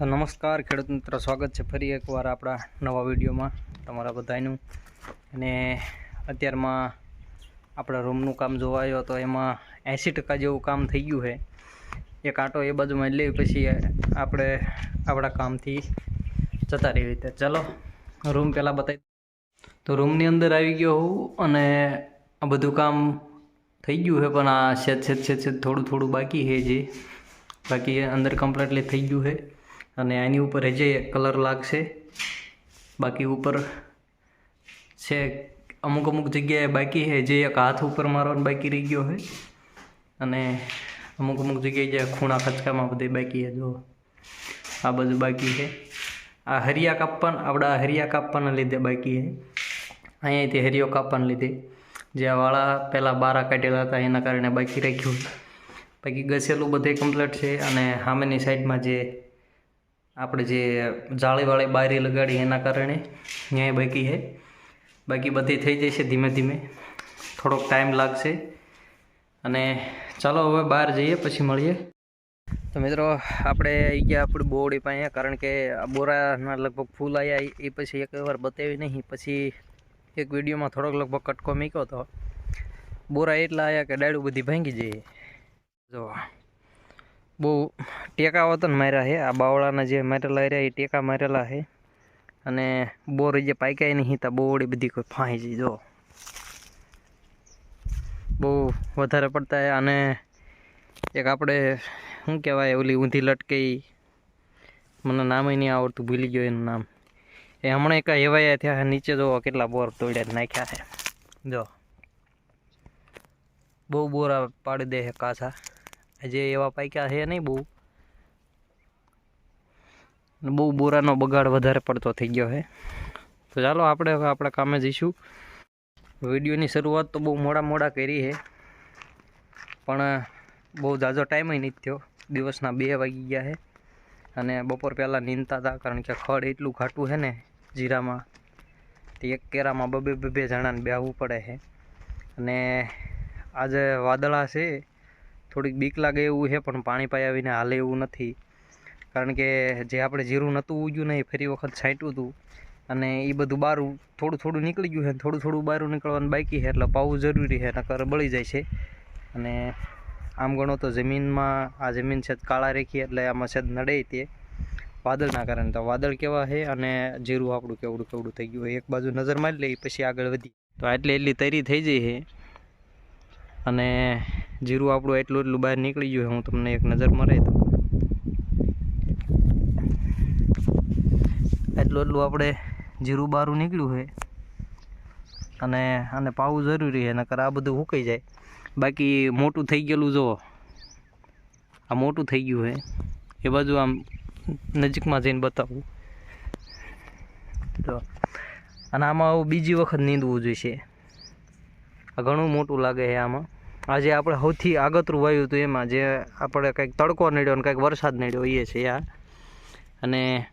તો નમસ્કાર, ખેડૂત મિત્ર, સ્વાગત છે ફરી એકવાર આપણા નવા વિડીયોમાં તમારા બધાનું. અને અત્યારમાં આપણા રૂમનું કામ જોવા આવ્યો તો એમાં એંસી ટકા જેવું કામ થઈ ગયું છે. એક આંટો એ બાજુમાં લઈ પછી આપણે આપણા કામથી જતા રહી રીતે. ચલો, રૂમ પહેલાં બતાવી તો રૂમની અંદર આવી ગયો હું અને આ બધું કામ થઈ ગયું છે, પણ આ છેદ છેદ છેદ છેદ થોડું થોડું બાકી છે જે બાકી અંદર કમ્પ્લીટલી થઈ ગયું છે. અને આની ઉપર જે કલર લાગશે. બાકી ઉપર છે અમુક અમુક જગ્યાએ બાકી છે. જે એક હાથ ઉપર મારવાનો બાકી રહી ગયો છે. અને અમુક અમુક જગ્યાએ જે ખૂણા ખચકામાં બધે બાકી છે. જો આ બધું બાકી છે. આ હરિયા કાપવા આપણા હરિયા કાપવાના લીધે બાકી છે. અહીંયાથી હરિયો કાપવાના લીધે. જે વાળા પહેલાં બારા કાઢેલા હતા, એના કારણે બાકી રાખ્યું બાકી ગસેલું બધે કમ્પ્લીટ છે અને સામેની સાઈડમાં જે આપણે જે જાળીવાળી બારી લગાડી એના કારણે ન્યાય બાકી છે બાકી બધી થઈ જશે ધીમે ધીમે. થોડોક ટાઈમ લાગશે. અને ચાલો હવે બહાર જઈએ, પછી મળીએ. તો મિત્રો, આપણે આવી ગયા આપણી બોરડી પાસે, કારણ કે બોરાના લગભગ ફૂલ આવ્યા એ પછી એક વાર બતાવી નહીં. પછી એક વિડીયોમાં થોડોક લગભગ કટકો મૂક્યો હતો બોરા એટલા આવ્યા કે ડાયડું બધી ભાંગી જઈએ જો. બહુ ટેકા વતન માર્યા છે. આ બાવળાના જે મારેલા રહ્યા એ ટેકા મારેલા છે. અને બોર જે પાક્યા નહીં તા બોવડી બધી કોઈ ફાંઈ જઈ જો. બહુ વધારે પડતા અને એક આપણે, શું કહેવાય, ઓલી ઊંધી લટકી. મને નામે નહીં આવડતું, ભૂલી ગયો એનું નામ. એ હમણાં એક હેવાયા થયા નીચે જો કેટલા બોર તોડ્યા નાખ્યા છે. જો. બહુ બોરા પાડી દે છે કાચા. જે એવા પાક્યા છે નહીં બહુ. બહુ બોરાનો બગાડ વધારે પડતો થઈ ગયો છે. તો ચાલો આપણે હવે આપણા કામે જઈશું. વિડીયોની શરૂઆત તો બહુ મોડા મોડા કરી છે. પણ બહુ ઝાઝો ટાઈમ નહીં થયો. દિવસના બે વાગી ગયા છે. અને બપોર પહેલાં નીંદતા હતા કારણ કે ખડ એટલું ઘાટું છે ને જીરામાં, તે એક કેરામાં બબે બબે જણાને બેહવું પડે છે. અને, આજે વાદળા છે. થોડીક બીક લાગે એવું છે, પણ પાણી પાયા આવીને હાલે એવું નથી. કારણ કે જે આપણે જીરું નહોતું ઉગ્યું ને એ ફરી વખત છાંટ્યું હતું. અને એ બધું બારું થોડું થોડું નીકળી ગયું છે થોડું થોડું બારું નીકળવાનું બાકી છે, એટલે પાવું જરૂરી છે, નકર બળી જાય છે. અને આમ ગણો તો જમીનમાં, આ જમીન છે કાળા રેખી, એટલે આમાં છે નડે તે. વાદળના કારણે તો વાદળ કેવા છે અને જીરું આપણું કેવડું કેવડું થઈ ગયું એક બાજુ નજર મારી લઈ પછી આગળ વધી તો આટલી એટલી તૈરી થઈ જઈ છે. અને જીરું આપણું એટલું એટલું બહાર નીકળી ગયું હું તમને એક નજર મરાઈ દઉં. એટલું એટલું આપણે જીરું બારું નીકળ્યું છે. અને આને પાવું જરૂરી છે, નકર આ બધું હુકાઈ જાય. બાકી મોટું થઈ ગયેલું જુઓ. આ મોટું થઈ ગયું છે. એ બાજુ આમ નજીકમાં જઈને બતાવું. તો અને આમાં બીજી વખત નીંદવું જોઈશે. આ ઘણું મોટું લાગે છે આમાં. આજે આપણે સૌથી આગતરું વાયું હતું એમાં, જે આપણે કંઈક તડકો નડ્યો અને કંઈક વરસાદ નડ્યો એ છે આ. અને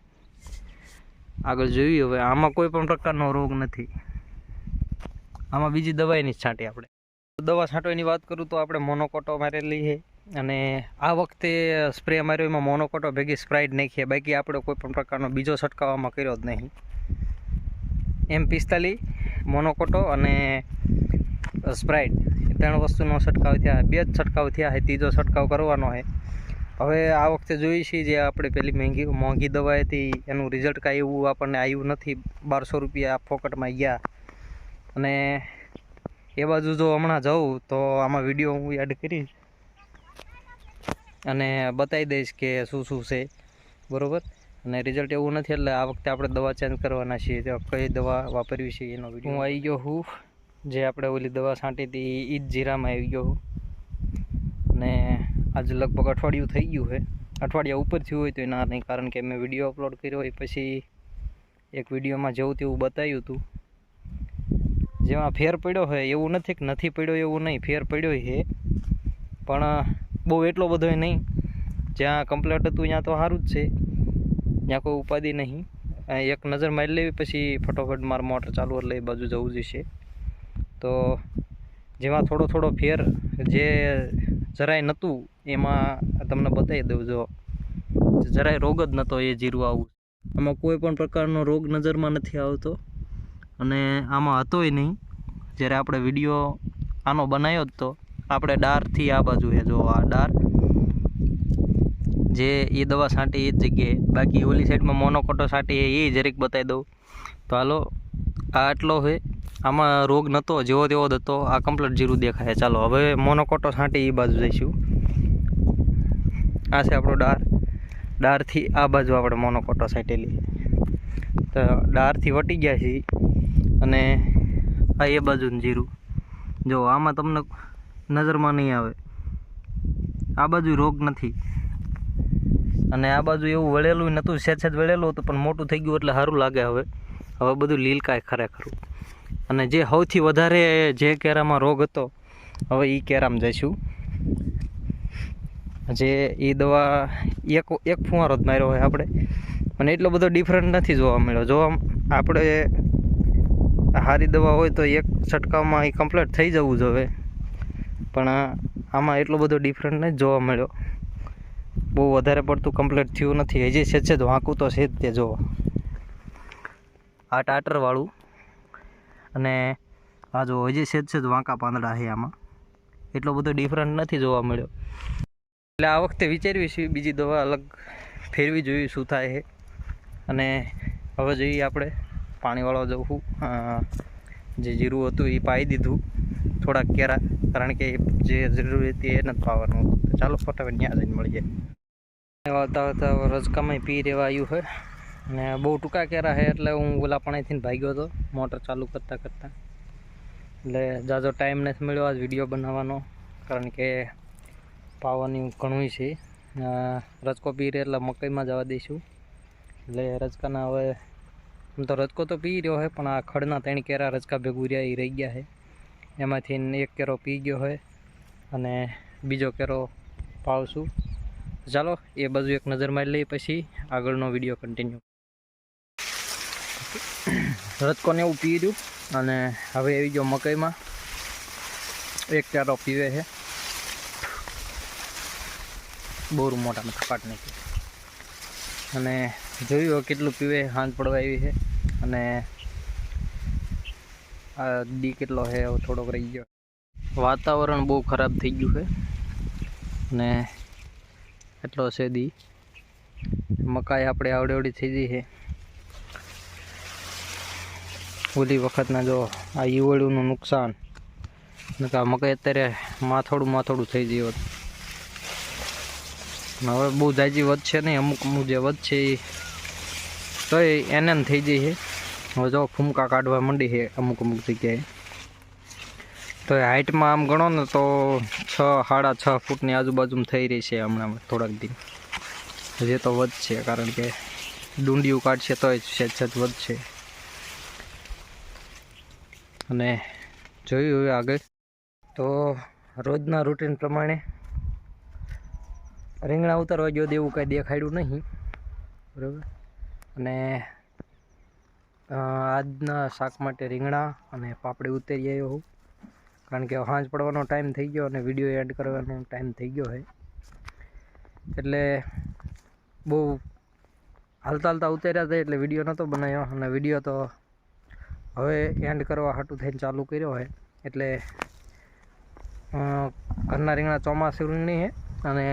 આગળ જોયું હવે, આમાં કોઈ પણ પ્રકારનો રોગ નથી. આમાં બીજી દવાઈની જ છાંટી આપણે. દવા છાંટવાની વાત કરું તો આપણે મોનોકોટો મારેલી છે. અને આ વખતે સ્પ્રે માર્યો, એમાં મોનોકોટો ભેગી સ્પ્રાઇટ નાખીએ બાકી આપણે કોઈ પણ પ્રકારનો બીજો છંટકાવવામાં કર્યો જ નહીં. એમ પિસ્તાલીસ, મોનોકોટો અને સ્પ્રાઇટ. ત્રણ વસ્તુનો છંટકાવ થયા, બે જ છંટકાવ થયા છે, ત્રીજો છંટકાવ કરવાનો છે. હવે આ વખતે જોઈએ છીએ જે આપણે પેલી મહેંગી મોંઘી દવા હતી, એનું રિઝલ્ટ કાંઈ એવું આપણને આવ્યું નથી. બારસો રૂપિયા ફોકટમાં ગયા. અને એ બાજુ જો હમણાં જાઉં, તો આમાં વીડિયો હું એડ કરીશ. અને બતાવી દઈશ કે શું શું છે. બરાબર? અને રિઝલ્ટ એવું નથી, એટલે આ વખતે આપણે દવા ચેન્જ કરવાના છીએ. કઈ દવા વાપરવી છે એનો વીડિયો હું આવી ગયો, હું જે આપણે ઓલી દવા છાંટી હતી એ જ જીરામાં આવી ગયો ને આજે લગભગ અઠવાડિયું થઈ ગયું છે. અઠવાડિયા ઉપર થયું હોય તો એના નહીં કારણ કે મેં વીડિયો અપલોડ કર્યો હોય પછી એક વિડીયોમાં જેવું તેવું બતાવ્યું હતું. જેમાં ફેર પડ્યો હોય એવું નથી કે નથી પડ્યો એવું નહીં, ફેર પડ્યો છે. પણ, બહુ એટલો બધો નહીં. જ્યાં કમ્પ્લેટ હતું ત્યાં તો સારું જ છે. ત્યાં કોઈ ઉપાધિ નહીં. એક નજર મારી લેવી, પછી ફટોફટ માર મોટર ચાલુ એટલે એ બાજુ જવું જોઈશે તો જેમાં થોડો થોડો ફેર જે જરાય નહોતું, એમાં તમને બતાવી દઉં જો. જરાય રોગ જ નહોતો એ જીરું આવું. આમાં કોઈ પણ પ્રકારનો રોગ નજરમાં નથી આવતો. અને આમાં હતોય નહીં. જ્યારે આપણે વીડિયો આનો બનાવ્યો જ તો, આપણે ડારથી આ બાજુ હે જો, આ ડાર. જે એ દવા છાંટી એ જ જગ્યાએ. બાકી ઓલી સાઈડમાં મોનોકોટો છાંટી એ જરીક બતાવી દઉં. તો હાલો, આ આટલો છે આમાં રોગ નહોતો જેવો તેવો જ હતો આ કમ્પ્લીટ જીરું દેખાય. ચાલો, હવે મોનોકોટો છાંટી એ બાજુ જઈશું. આ છે આપણો ડાર. ડારથી આ બાજુ આપણે મોનોકોટો છાંટેલી તો ડારથી વટી ગયા છીએ. અને આ એ બાજુનું જીરું. જો, આમાં તમને નજરમાં નહીં આવે. આ બાજુ રોગ નથી. અને આ બાજુ એવું વળેલું નહોતું સેજ સેજ વળેલું હતું, પણ મોટું થઈ ગયું એટલે સારું લાગે હવે. હવે બધું લીલકાય ખરેખરું. અને જે સૌથી વધારે જે કેરામાં રોગ હતો, હવે એ કેરામાં જઈશું. જે એ દવા એક એક ફુવારો જ માર્યો હોય આપણે. અને એટલો બધો ડિફરન્ટ નથી જોવા મળ્યો. જો આપણે સારી દવા હોય તો એક છંટકાવમાં એ કમ્પ્લીટ થઈ જવું જોઈએ પણ આમાં એટલો બધો ડિફરન્ટ નથી જોવા મળ્યો. બહુ વધારે પડતું કમ્પ્લીટ થયું નથી. હજી છે જ વાંકું તો છે જ તે જોવો આ ટાટરવાળું અને આ જો હજી છે જ છે જ વાંકા પાંદડા છે આમાં. એટલો બધો ડિફરન્ટ નથી જોવા મળ્યો. એટલે આ વખતે વિચારવી છે બીજી દવા અલગ ફેરવી જોઈએ શું થાય છે. અને હવે જોઈએ આપણે પાણીવાળો જવું જે જીરું હતું એ પાઈ દીધું. થોડાક કેરા કારણ કે જે જરૂરી હતી એ નથી પાવાનું. ચાલો ફટાફટ ત્યાં જઈને મળીએ. આવતા રજકામાં પી રહેવા આવ્યું છે. અને બહુ ટૂંકા કેરા છે એટલે હું ઓલા પાણીથી ભાગ્યો હતો મોટર ચાલુ કરતાં કરતાં. એટલે જાજો ટાઈમ નથી મળ્યો આજ વીડિયો બનાવવાનો, કારણ કે પાવાની ઘણું છે. રજકો પી રહ્યો એટલે મકઈમાં જવા દઈશું. એટલે રજકાના હવે, આમ તો રજકો તો પી રહ્યો છે, પણ આ ખડના ત્રણ કેરા રજકા ભેગું રહ્યા એ રહી ગયા છે. એમાંથી એક કેરો પી ગયો હોય અને બીજો કેરો પાવશું. ચાલો, એ બાજુ એક નજર મારી લઈએ પછી આગળનો વીડિયો કન્ટિન્યુ રજકોને એવું પી રહ્યું અને હવે આવી ગયો મકાઈમાં. એક ચારો પીવે છે. બોરું મોટામાં થપાટ નથી અને જોયું કેટલું પીવે હાંજ પડવા આવી છે. અને આ દી કેટલો છે થોડોક રહી ગયો. વાતાવરણ બહુ ખરાબ થઈ ગયું છે. અને એટલો છે દી મકાઈ આપણે આવડેવડી થઈ ગઈ છે. ઓલી વખતના જો આ ઈવળીનું નુકસાન. ને આ મકાઈ અત્યારે માથોડું માથોડું થઈ ગયું હતું. હવે બહુ જાજી વધશે નહીં, અમુક અમુક જે વધશે એ તો એને થઈ જાય છે. હવે જો ફૂમકા કાઢવા માંડી છે અમુક અમુક જગ્યાએ. તો હાઇટમાં આમ ગણો ને તો છ, સાડા છ ફૂટની આજુબાજુમાં થઈ રહી છે હમણાં થોડાક દિન હજી તો વધશે કારણ કે ડુંડિયું કાઢશે તો સેજ સેજ વધશે અને જોયું હવે આગળ. તો રોજના રૂટીન પ્રમાણે રીંગણા ઉતારવા ગયો એવું કાંઈ દેખાડ્યું નહીં. બરાબર? અને આજના શાક માટે રીંગણા અને પાપડી ઉતરી આવ્યો હું. કારણ કે હાંજ પડવાનો ટાઈમ થઈ ગયો અને વીડિયો એડ કરવાનો ટાઈમ થઈ ગયો છે. એટલે બહુ હાલતા હાલતા ઉતર્યા હતા એટલે વીડિયો નહોતો બનાવ્યો અને વીડિયો તો હવે એન્ડ કરવા હાટું થઈને ચાલુ કર્યો હોય એટલે ઘરના રીંગણા ચોમાસું રીંગણી છે અને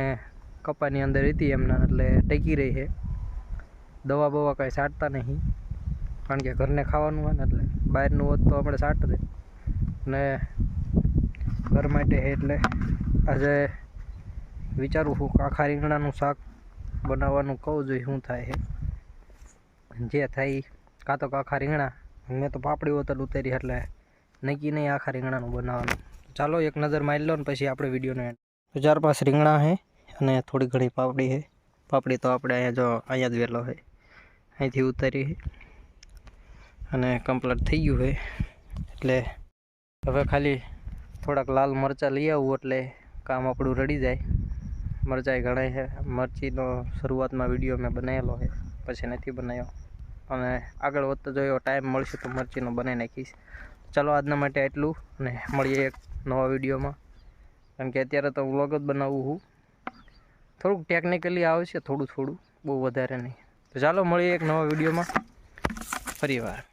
કપાની અંદર હતી એમના, એટલે ટેકી રહી છે દવા બવા કાંઈ સાટતા નહીં, કારણ કે ઘરને ખાવાનું હોય ને એટલે બહારનું હોત તો આપણે છાંટશે ને ઘર માટે એટલે આજે વિચારું છું આખા રીંગણાનું શાક બનાવવાનું કહું જોઈએ, શું થાય છે જે થાય કાં તો આખા રીંગણા મેં તો પાપડી વતર ઉતારી એટલે નક્કી નહીં આખા રીંગણાનું બનાવવાનું. ચાલો એક નજર મારી લો ને પછી આપણે વિડીયોને તો ચાર પાંચ રીંગણા છે અને થોડી ઘણી પાપડી છે. પાપડી તો આપણે અહીંયા જો અહીંયા જ વહેલો છે. અહીંથી ઉતારી અને કમ્પ્લીટ થઈ ગયું છે. એટલે હવે ખાલી થોડાક લાલ મરચાં લઈ આવવું એટલે કામ આપણું રડી જાય. મરચાં ઘણા છે. મરચીનો શરૂઆતમાં વીડિયો મેં બનાવેલો છે, પછી નથી બનાવ્યો. અને આગળ વધતો જો એવો ટાઈમ મળશે તો મરચીનો બનાવી નાખીશ. ચાલો આજના માટે આટલું અને મળીએ એક નવા વિડીયોમાં. કારણ કે અત્યારે તો વ્લોગ જ બનાવું હું. થોડુંક ટેકનિકલી આવશે થોડું થોડું, બહુ વધારે નહીં. તો ચાલો મળીએ એક નવા વિડીયોમાં. ફરી વાર.